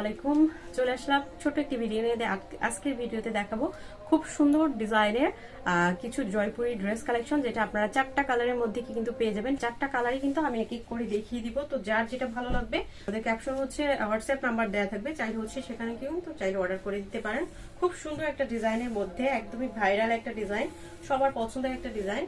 আলাইকুম চলে আসলাম ছোট একটি ভিডিও নিয়ে। আজকের ভিডিওতে দেখাবো খুব সুন্দর ডিজাইনের কিছু জয়পুরি ড্রেস কালেকশন যেটা আপনারা চারটা কালারের মধ্যে কিন্তু পেয়ে যাবেন। চারটা কালারই কিন্তু আমি এক এক করে দেখিয়ে দিব। তো যার যেটা ভালো লাগবে আমাদের ক্যাপশন হচ্ছে হোয়াটসঅ্যাপ নাম্বার দেওয়া থাকবে। চাইলে হচ্ছে সেখানে কিন্তু চাইলে অর্ডার করে দিতে পারেন। খুব সুন্দর একটা ডিজাইনের মধ্যে, একদমই ভাইরাল একটা ডিজাইন, সবার পছন্দের একটা ডিজাইন।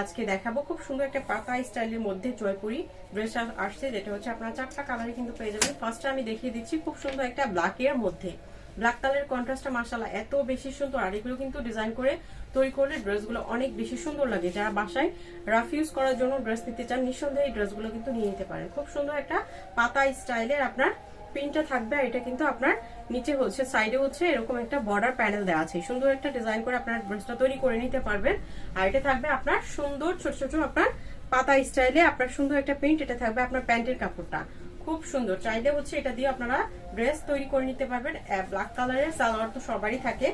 আজকে দেখাবো খুব সুন্দর একটা পাতা স্টাইলের মধ্যে জয়পুরি ড্রেস আসছে, যেটা হচ্ছে আপনারা চারটা কালারে কিন্তু পেয়ে যাবেন। ফার্স্টে আমি দেখিয়ে দিচ্ছি খুব সুন্দর একটা ব্ল্যাকের মধ্যে। ব্ল্যাক কালারের কন্ট্রাস্টটা মাসালা এত বেশি সুন্দর। আর এগুলো কিন্তু ডিজাইন করে তৈরি করলে ড্রেসগুলো অনেক বেশি সুন্দর লাগে। যারা বাসায় রাফ ইউজ করার জন্য ড্রেস নিতে চান, নিঃসন্দেহে এই ড্রেসগুলো কিন্তু নিয়ে নিতে পারেন। খুব সুন্দর একটা পাতা স্টাইলের আপনার প্রিন্টটা থাকবে আর এটা কিন্তু আপনার নিচে হচ্ছে সাইডে হচ্ছে এরকম একটা বর্ডার প্যানেল দেওয়া আছে। সুন্দর একটা ডিজাইন করে আপনার ড্রেসটা তৈরি করে নিতে পারবেন। আর এটা থাকবে আপনার সুন্দর ছোট ছোট আপনার পাতা স্টাইলে আপনার সুন্দর একটা প্রিন্ট এটা থাকবে আপনার প্যান্টের কাপড়টা। খুব সুন্দর। চাইলে হচ্ছে এটা দিয়ে আপনারা ড্রেস তৈরি করে নিতে পারবেন। ব্ল্যাক কালারের সালোয়ার তো সবারই থাকে।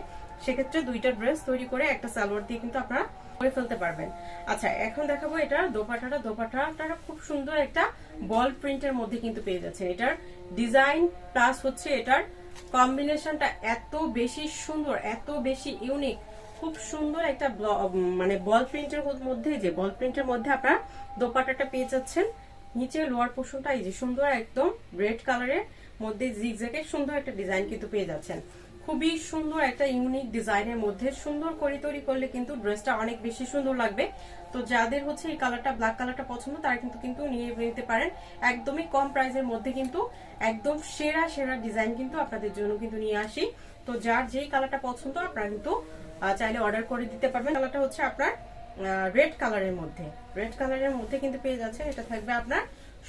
সেক্ষেত্রে দুইটা ড্রেস তৈরি করে একটা সালোয়ার দিয়ে কিন্তু আপনারা করে ফেলতে পারবেন। আচ্ছা এখন দেখাবো এটা দোপাটাটা দোপাটাটা খুব সুন্দর একটা বল প্রিন্টের মধ্যে কিন্তু পেয়ে যাচ্ছেন। এটার ডিজাইন প্লাস হচ্ছে এটার কম্বিনেশনটা এত বেশি সুন্দর, এত বেশি ইউনিক খুব সুন্দর একটা মানে বল প্রিন্টের মধ্যে যে বল প্রিন্টের মধ্যে আপনারা দোপাটাটা পেয়ে যাচ্ছেন। নিচে লোয়ার পোর্শনটা এই যে সুন্দর একদম রেড কালারের মধ্যে জিগজ্যাগের সুন্দর একটা ডিজাইন কিন্তু পেয়ে যাচ্ছেন। খুবই সুন্দর একটা ইউনিক ডিজাইনের মধ্যে সুন্দর করে তৈরি করলে কিন্তু ড্রেসটা অনেক বেশি সুন্দর লাগবে। তো যাদের হচ্ছে এই কালারটা ব্ল্যাক কালারটা পছন্দ, তারা কিন্তু কিন্তু নিয়ে নিতে পারেন। একদমই কম প্রাইসের মধ্যে কিন্তু একদম সেরা সেরা ডিজাইন কিন্তু আপনাদের জন্য কিন্তু নিয়ে আসি। তো যার যেই কালারটা পছন্দ, আপনারা কিন্তু চাইলে অর্ডার করে দিতে পারবেন। কালারটা হচ্ছে আপনার রেড কালারের মধ্যে। রেড কালারের মধ্যে কিন্তু পেয়ে যাচ্ছে, এটা থাকবে আপনার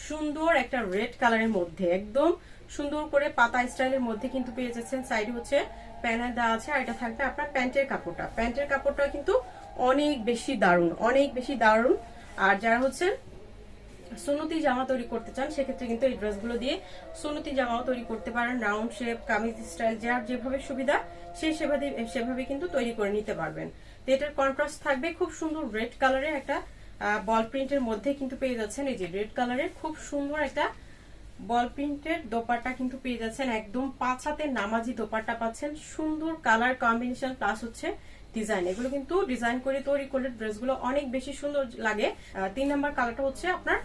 সুন্দর একটা রেড কালারের মধ্যে। একদম সুন্দর করে পাতা স্টাইলের মধ্যে কিন্তু পেয়ে যাচ্ছেন। সাইড হচ্ছে প্যানেল দেওয়া আছে, আর এটা থাকবে আপনার প্যান্টের কাপড়টা। প্যান্টের কাপড়টা কিন্তু অনেক বেশি দারুণ, অনেক বেশি দারুণ। আর যারা হচ্ছে সুনতি জামা তৈরি করতে চান, সেক্ষেত্রে কিন্তু এই ড্রেসগুলো দিয়ে সুনতি জামাও তৈরি করতে পারেন। রাউন্ড শেপ, কামিজ স্টাইল, যার যেভাবে সুবিধা সেই সেভাবে সেভাবে কিন্তু তৈরি করে নিতে পারবেন। তো এটার কন্ট্রাস্ট থাকবে খুব সুন্দর রেড কালারের একটা বল প্রিন্টের মধ্যে কিন্তু পেয়ে যাচ্ছেন। এই যে রেড কালারের খুব সুন্দর একটা বল প্রিন্টের দোপাট্টা কিন্তু পেয়ে যাচ্ছেন। একদম পাঁচ হাতে নামাজি দোপাট্টা পাচ্ছেন। সুন্দর কালার কম্বিনেশন প্লাস হচ্ছে ডিজাইন এগুলো কিন্তু ডিজাইন করে তৈরি করলে ড্রেসগুলো অনেক বেশি সুন্দর লাগে। তিন নাম্বার কালারটা হচ্ছে আপনার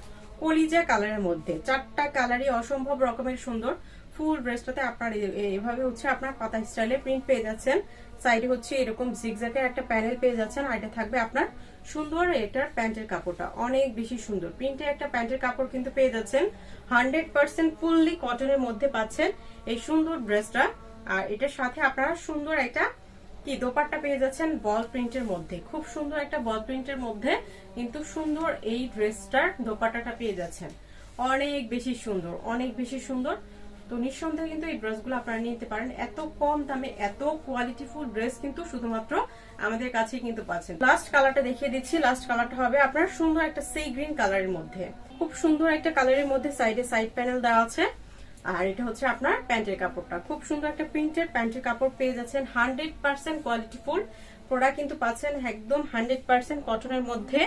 কলিজা কালারের মধ্যে। চারটা কালারই অসম্ভব রকমের সুন্দর। ফুল ড্রেসটাতে আপনার এভাবে হচ্ছে আপনার পাতা স্টাইলে প্রিন্ট পেয়ে যাচ্ছেন। সাইডে হচ্ছে এরকম জিগজ্যাগের একটা প্যানেল পেয়ে যাচ্ছেন। আর এটা থাকবে আপনার সুন্দর এটার প্যান্টের কাপড়টা। অনেক বেশি সুন্দর। প্রিন্টের একটা প্যান্টের কাপড় কিন্তু পেয়ে যাচ্ছেন। হান্ড্রেড পার্সেন্ট ফুললি কটনের মধ্যে পাচ্ছেন এই সুন্দর ড্রেসটা আর এটার সাথে আপনারা সুন্দর একটা কি, দোপাট্টা পেয়ে যাচ্ছেন বল প্রিন্টের মধ্যে। খুব সুন্দর একটা বল প্রিন্টের মধ্যে কিন্তু সুন্দর এই ড্রেসটার দোপাট্টাটা পেয়ে যাচ্ছেন। অনেক বেশি সুন্দর, অনেক বেশি সুন্দর। তো নিঃসন্দেহে কিন্তু এই ড্রেসগুলো আপনারা নিতে পারেন। এত কম দামে, এত কোয়ালিটিফুল ড্রেস কিন্তু শুধুমাত্র আমাদের কাছেই কিন্তু পাচ্ছেন। লাস্ট কালারটা দেখিয়ে দিচ্ছি। লাস্ট কালারটা হবে আপনার সুন্দর একটা সি গ্রিন কালারের মধ্যে। খুব সুন্দর একটা কালারের মধ্যে সাইডে সাইড প্যানেল দেওয়া আছে। আর এটা হচ্ছে আপনার প্যান্টের কাপড়টা। খুব সুন্দর একটা প্রিন্টের প্যান্টের কাপড় পেয়ে যাচ্ছেন। হান্ড্রেড পার্সেন্ট কোয়ালিটিফুল প্রোডাক্ট কিন্তু পাচ্ছেন একদম হান্ড্রেড পার্সেন্ট কটনের মধ্যে।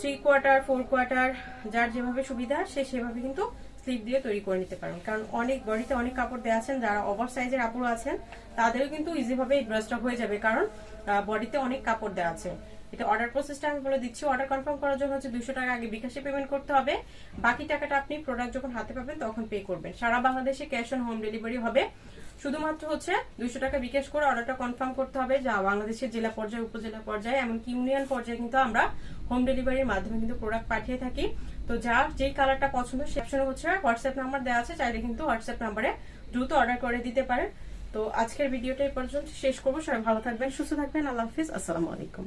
থ্রি কোয়ার্টার ফোর কোয়ার্টার যার যেভাবে সুবিধা, সে সেভাবে কিন্তু স্লিপ দিয়ে তৈরি করে নিতে পারেন। কারণ অনেক বডিতে অনেক কাপড় দেওয়া আছেন, যারা ওভার সাইজের আপুরো আছেন, তাদেরও কিন্তু ইজিভাবে এই ড্রেসটা হয়ে যাবে। কারণ বডিতে অনেক কাপড় দেওয়া আছে। এটা অর্ডার প্রসেসটা আমি বলে দিচ্ছি। অর্ডার কনফার্ম করার জন্য হচ্ছে দুশো টাকা আগে বিকাশে পেমেন্ট করতে হবে। বাকি টাকাটা আপনি প্রোডাক্ট যখন হাতে পাবেন, তখন পে করবেন। সারা বাংলাদেশে ক্যাশ অন হোম ডেলিভারি হবে। শুধুমাত্র হচ্ছে দুইশো টাকা বিকাশ করে অর্ডারটা কনফার্ম করতে হবে যা বাংলাদেশের জেলা পর্যায়ে, উপজেলা পর্যায়ে, এমনকি ইউনিয়ন পর্যায়ে কিন্তু আমরা হোম ডেলিভারির মাধ্যমে কিন্তু প্রোডাক্ট পাঠিয়ে থাকি। তো যার যেই কালারটা পছন্দ, সে হচ্ছে হোয়াটসঅ্যাপ নাম্বার দেওয়া আছে, চাইলে কিন্তু হোয়াটসঅ্যাপ নাম্বারে দ্রুত অর্ডার করে দিতে পারেন। তো আজকের ভিডিওটা এই পর্যন্ত, শেষ করব। সবাই ভালো থাকবেন, সুস্থ থাকবেন। আল্লাহ হাফিজ। আসসালামু আলাইকুম।